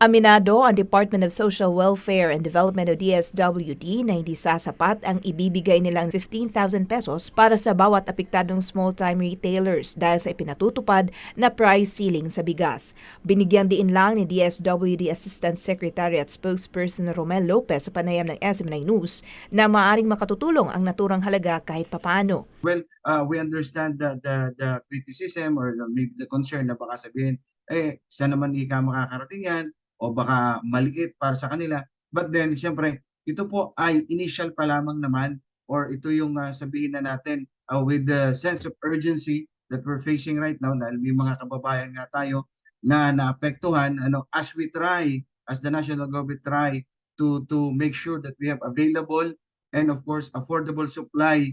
Aminado ang Department of Social Welfare and Development o DSWD na hindi sasapat ang ibibigay nilang 15,000 pesos para sa bawat apektadong small-time retailers dahil sa ipinatutupad na price ceiling sa bigas. Binigyan din lang ni DSWD Assistant Secretary at Spokesperson Romel Lopez sa panayam ng SM9 News na maaring makatutulong ang naturang halaga kahit papano. Well, uh, we understand the, the, the criticism or maybe the concern na baka sabihin, eh, saan naman ika makakarating yan? O baka maliit para sa kanila. But then, siyempre, ito po ay initial pa lamang naman or ito yung uh, sabihin na natin uh, with the sense of urgency that we're facing right now dahil may mga kababayan nga tayo na naapektuhan ano as we try as the national government try to to make sure that we have available and of course affordable supply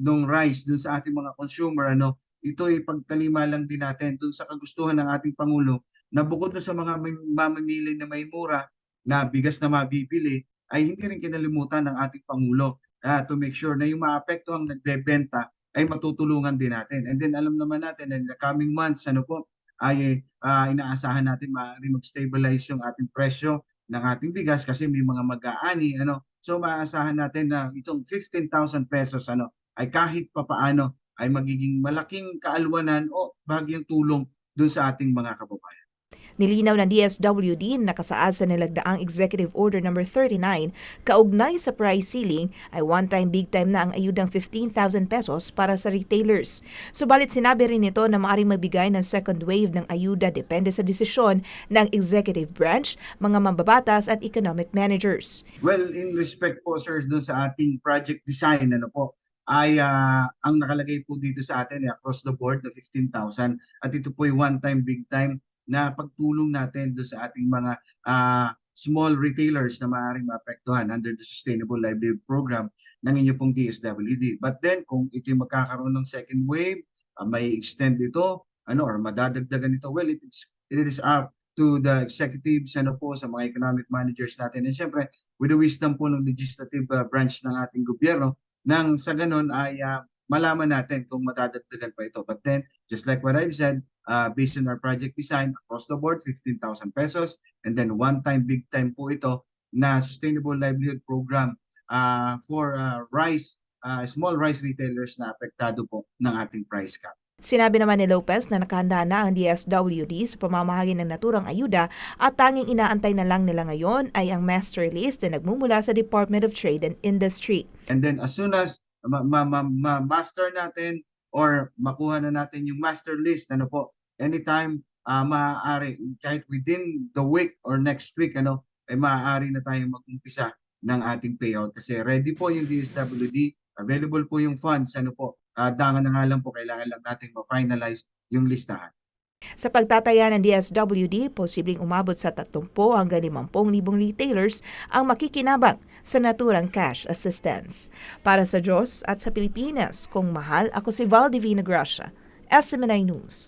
ng rice dun sa ating mga consumer ano ito ay pagtalima lang din natin dun sa kagustuhan ng ating pangulo na bukod dun sa mga mamimili na may mura na bigas na mabibili ay hindi rin kinalimutan ng ating pangulo ah, to make sure na yung maapektuhang nagbebenta ay matutulungan din natin. And then alam naman natin in the coming months ano po ay ah, inaasahan natin maaari mag-stabilize yung ating presyo ng ating bigas kasi may mga mag-aani ano. So maaasahan natin na itong 15,000 pesos ano ay kahit papaano ay magiging malaking kaalwanan o bagyang tulong dun sa ating mga kababayan. Nilinaw ng DSWD na nakasaad sa nilagdaang Executive Order No. 39 kaugnay sa price ceiling ay one-time big time na ang ayudang 15,000 pesos para sa retailers. Subalit sinabi rin nito na maaaring magbigay ng second wave ng ayuda depende sa desisyon ng executive branch, mga mambabatas at economic managers. Well, in respect po sir dun sa ating project design ano po ay ah, ang nakalagay po dito sa atin ay across the board na 15,000 at ito po ay one time big time na pagtulong natin do sa ating mga ah, small retailers na maaaring maapektuhan under the Sustainable Livelihood Program ng inyo pong DSWD. But then kung ito yung magkakaroon ng second wave, ah, may extend ito ano or madadagdagan ito, well it is it is up to the executives ano po sa mga economic managers natin. And syempre, with the wisdom po ng legislative uh, branch ng ating gobyerno nang sa ganun ay uh, malaman natin kung matadagdagan pa ito. But then, just like what I've said, uh, based on our project design, across the board, 15,000 pesos. And then one-time, big time po ito na Sustainable Livelihood Program uh, for uh, rice, uh, small rice retailers na apektado po ng ating price cap. Sinabi naman ni Lopez na nakahanda na ang DSWD sa pamamahagi ng naturang ayuda at tanging inaantay na lang nila ngayon ay ang master list na nagmumula sa Department of Trade and Industry. And then as soon as ma- ma- ma- ma- master natin or makuha na natin yung master list, ano po, anytime uh, maaari, kahit within the week or next week, ano, ay maaari na tayong mag-umpisa ng ating payout kasi ready po yung DSWD, available po yung funds, ano po, uh, dangan na nga lang po, kailangan lang natin ma-finalize yung listahan. Sa pagtataya ng DSWD, posibleng umabot sa 30 hanggang 50,000 retailers ang makikinabang sa naturang cash assistance. Para sa Diyos at sa Pilipinas, kung mahal, ako si Val Divina Gracia, SMNI News.